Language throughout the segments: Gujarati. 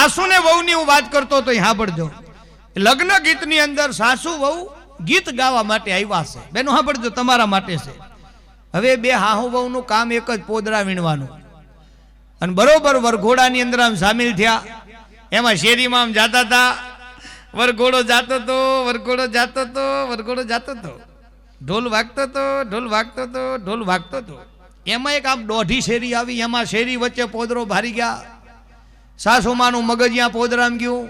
સાસુ ને વહુની હું વાત કરતો તો સાંભળજો લગ્ન ગીતની અંદર સાસુ વહુ ગીત ગાવા માટે આવ્યા છે. બેનો સાંભળજો તમારા માટે છે. હવે બે હાહુ વહુનું કામ એક જ, પોદરા વીણવાનું. અને બરોબર વરઘોડાની અંદર આમ સામેલ થયા. એમાં શેરીમાં આમ જાતા હતા. વરઘોડો જાતો તો વરઘોડો જાતો તો વરઘોડો જાતો તો ઢોલ વાગતો તો ઢોલ વાગતો તો ઢોલ વાગતો તો એમાં એક આમ દોઢી શેરી આવી, એમાં શેરી વચ્ચે પોદરો ભારી ગયા. સાસુમાનું મગજ ત્યાં પોદરામ ગયું.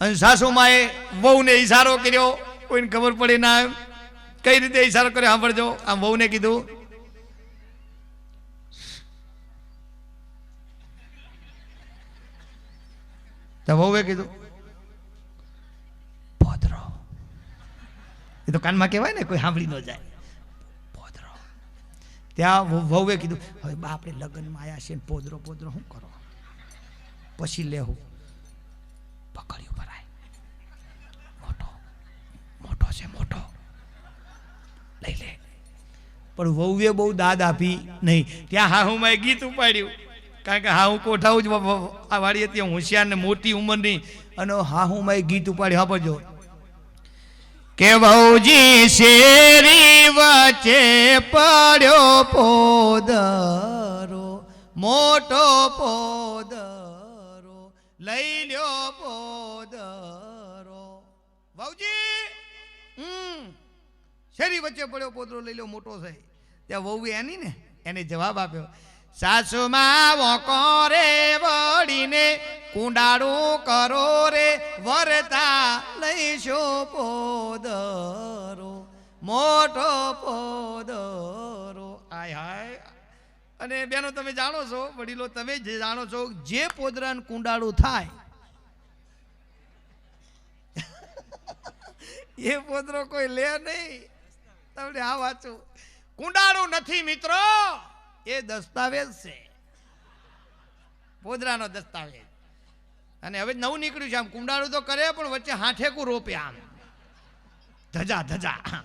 અને સાસુમાએ વહુને ઈશારો કર્યો. કોઈને ખબર પડી ના એમ. કઈ રીતે ઈશારો કર્યો સાંભળજો. આમ વહુને કીધું, તો વહુએ કીધું, પોદરો. એ તો કાનમાં કહેવાય ને, કોઈ સાંભળી ન જાય. પોદરો. ત્યાં વહુ- વહુએ કીધું, હવે બા લગ્નમાં આવ્યા છે પોદરો પોદરો શું કરો? પછી લેવું પકડ્યું ભરાય મોટો. મોટો છે, મોટો. લઈ લે. પણ વહુએ બહુ દાદ આપી નહીં. ત્યાં હાહુમાં ગીત ઉપાડ્યું. કારણ કે હાહુ કોઠાવું જ વ- વ- આ વાળી હતી હોશિયાર ને મોટી ઉંમરની અને હાહુમાં ગીત ઉપાડ્યું. સાંભળજો કે વહુજી શેરી વચ્ચે પડ્યો પોદરો, મોટો પોદરો. લઈ લ્યો પોદરો. વહુજી હમ. શેરી વચ્ચે પડ્યો પોદરો લઈ લ્યો, મોટો છે. ત્યાં વહુ એની ને, એને જવાબ આપ્યો, સાસુમાં વોકો રે વળીને, કુંડાળું કરો રે, વરતા લઈશો પોદરો. મોટો પોદરો. અને બેનો, તમે જાણો છો, વડીલો, તમે જે જાણો છો જે પોદરાન કુંડાળું થાય, એ પોદરો કોઈ લે નહીં. તમને આ વાંચું કુંડાળું નથી મિત્રો, એ દસ્તાવેજ છે. પોદરાનો દસ્તાવેજ. અને હવે નવું નીકળ્યું છે, આમ કુંડાળું તો કરે, પણ વચ્ચે હાઠેકું રોપે આમ. ધજા ધજા.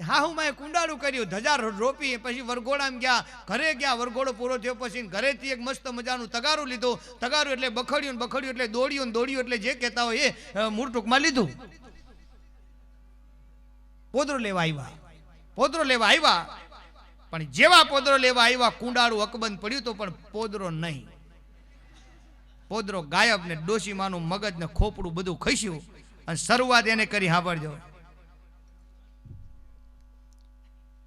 હા હું મેં કુંડાળું કર્યું, ધજા રોપી, પછી વરઘોડામાં ગયા, ઘરે ગયા, વરઘોડો પૂરો થયો, પછી ઘરેથી એક મસ્ત મજાનું તગારું લીધું. તગારું એટલે બખડ્યું બખડ્યું એટલે દોડ્યું દોડ્યું એટલે જે કહેતા હોય એ મૂળ ટૂંકમાં લીધું. પોદરો લેવા આવ્યા પોદરો લેવા આવ્યા પણ જેવા પોદરો લેવા આવ્યા કુંડાળું અકબંધ પડ્યું તો પણ પોદરો નહીં. પોદરો ગાયબ ને ડોશીમાનું મગજ ને ખોપડું બધું ખસ્યું. અને શરૂઆત એને કરી સાંભળજો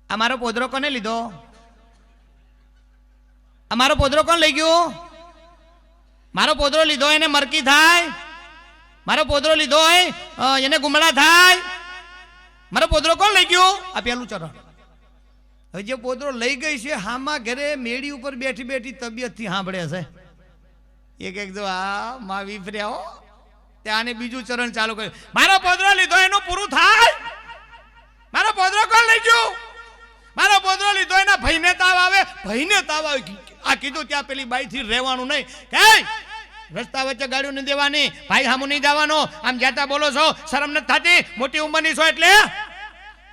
આ મારો પોદરો કોને લીધો? આ મારો પોદરો કોણ લઈ ગયો? મારો પોદરો લીધો એને મરકી થાય. મારો પોદરો લીધો હોય એને ગુમડા થાય. મારો પોદરો કોણ લઈ ગયો? આ પેલું ચરણ. હવે જે પોદરો લઈ ગઈ છે, હામાં ઘરે મેળી ઉપર બેઠી બેઠી તબિયતથી સાંભળે છે. એક એક જો, આ માં વિફર્યા હો. ત્યાં બીજું ચરણ ચાલુ કર્યું. મારો પોદરો લીધો, એનું પૂરું થાય. મારો પોદરો કોણ લઈ ગયો? મારો પોતરો લીધો, એના ભાઈને તાવ આવે. ભાઈને તાવ આવે. આ કીધું ત્યાં પેલી બાઈથી રહેવાનું નહીં. કે રસ્તા વચ્ચે ગાડીઓ નહીં દેવાની, ભાઈ સામુ નહીં જવાનો. આમ જતા બોલો છો, શરમ નથી થતી? મોટી ઉંમરની છો એટલે?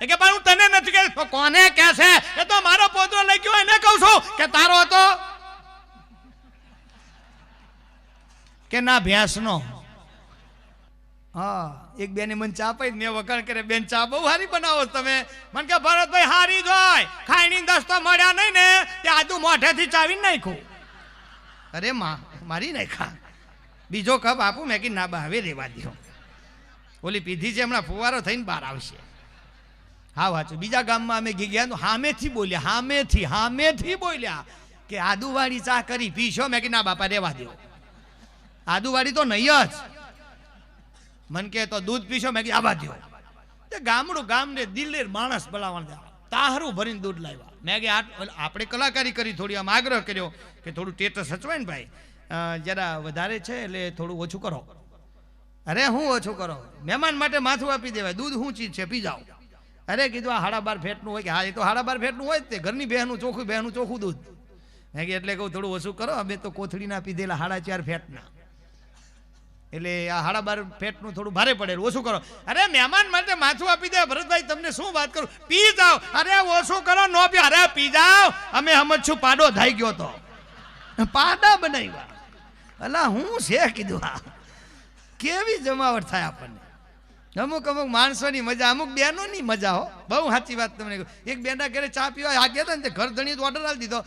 કે પણ હું તને નથી કે તો કોને કે છે? એ તો મારો પોતરો લઈ ગયો, એને કહું છું કે તારો હતો. કે ના, ભેંસનો. હા. એક બેને મને ચા પાઈ મેં વખાણ કરે, બેન, ચા બહુ સારી બનાવો તમે. મને કે ભરતભાઈ, હારી જોય ખાઈની દસ્તો મળ્યા નહીં ને, તે આદુ મોઢેથી ચાવી નાખ્યું. અરે, માં, મારી નાખા બીજો કપ આપું, મેં કે ના, બા, હવે રેવા દો ઓલી પીધી છે, હમણાં ફુવારો થઈને બહાર આવશે. હા, વાંચું. બીજા ગામમાં અમે ઘી ગયા તો હામેથી બોલ્યા, હામેથી હામેથી બોલ્યા કે, આદુવાળી ચા કરી પીશો. મેં કે ના, બાપા, રેવા દો આદુવાળી તો નહીં જ. મન કે તો દૂધ પીશો? મેં આવા દો તે ગામડું ગામને દિલ્હી માણસ બોલાવવા તાહરું ભરીને દૂધ લાવ્યા. મેં કે આપણે કલાકારી કરી થોડી, આમ આગ્રહ કર્યો કે થોડું ટેટસ સચવાય ને ભાઈ. જરા વધારે છે એટલે થોડું ઓછું કરો. અરે, હું ઓછું કરો? મહેમાન માટે માથું આપી દેવાય. દૂધ શું ચીજ છે, પી જાઓ. અરે, કીધું, આ હાડા બાર ફેટનું હોય કે, હા, એ તો હાડા બાર ફેટનું હોય જ તે. ઘરની બહેનું ચોખ્ખું બહેનું ચોખ્ખું દૂધ. મેં કે એટલે કહું, થોડું ઓછું કરો. અમે તો કોથળીના પીધેલા હાડા ચાર ફેટના. એટલે આ હાડા બાર ફેટનું થોડું ભારે પડે ઓછું કરો. અરે, મહેમાન માટે માથું આપી દે. ભરતભાઈ, તમને શું વાત કરું? પી જાઓ. અરે, ઓછું કરો, નો પી અરે, પી જાઓ. અમે છું, પાડો થઈ ગયો તો. પાડા બનાવ્યા. અલા, હું છે, કીધું આ કેવી જમાવટ થાય આપણને? અમુક અમુક માણસોની મજા, અમુક બહેનોની મજા હો. બહુ સાચી વાત તમને એક બેનના ઘરે ચા પીવા આ ગયા હતા ને ઘર ધણી ઓર્ડર આપી દીધો.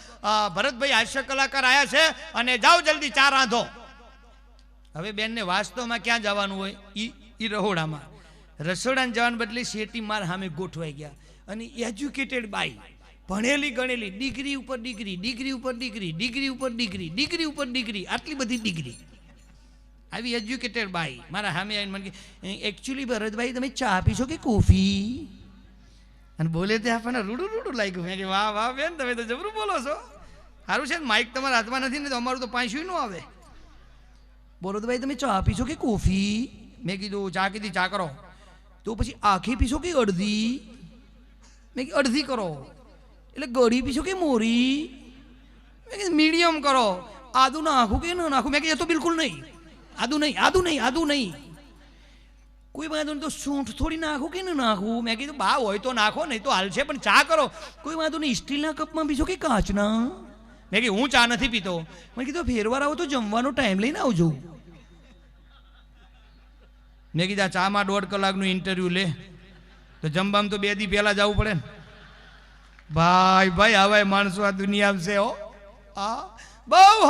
ભરતભાઈ હાસ્ય કલાકાર આવ્યા છે અને જાઓ જલ્દી ચા રાંધો. હવે બેનને વાસ્તવમાં ક્યાં જવાનું હોય? એ એ રહોડામાં. રસોડાને જવાને બદલે શેટી માર સામે ગોઠવાઈ ગયા. અને એજ્યુકેટેડ બાઈ. ભણેલી, ગણેલી, ડિગ્રી ઉપર ડિગ્રી ડિગ્રી ઉપર ડિગ્રી ડિગ્રી ઉપર ડિગ્રી ડિગ્રી ઉપર ડિગ્રી, આટલી બધી ડિગ્રી. આવી એજ્યુકેટેડ બાઈ મારા સામે આવીને મને એકચ્યુઅલી ભરતભાઈ, તમે ચા પીશો કે કોફી? અને બોલે તે આપણને રૂડું રૂડું લાગ્યું. મેં કે, વાહ વાહ, બેન, તમે તો જબરું બોલો છો. સારું છે ને માઇક તમારા હાથમાં નથી ને તો અમારું તો પાંચું ન આવે. બોલો તો ભાઈ, તમે ચા પીશો કે કોફી? મેં કીધું, ચા કીધી, ચા કરો. તો પછી આખી પીશો કે અડધી? મેં કીધું, અડધી કરો. એટલે ગળી પીશો કે મોરી? મેં કીધું, મીડિયમ કરો. આદુ નાખું કે ન નાખું? મેં કીધું તો બિલકુલ નહીં. આદુ નહીં આદુ નહીં આદુ નહીં. કોઈ વાંધો નહીં તો સૂંઠ થોડી નાખું કે ન નાખું? મેં કીધું, બા, હોય તો નાખો, નહીં તો હાલશે પણ ચા કરો. કોઈ વાંધો નહીં સ્ટીલના કપમાં પીશો કે કાચના? મેં કીધું, હું ચા નથી પીતો. મેં કીધું, ફેરવાર આવો તો જમવાનો ટાઈમ લઈને આવજો. મેં કીધું ચામાં દોઢ કલાકનું ઇન્ટરવ્યૂ લે. તો જમવામાં તો બે દી પહેલા જવું પડે ને. ભાઈ ભાઈ હવે માણસો આ દુનિયા છે હો. આ બહુ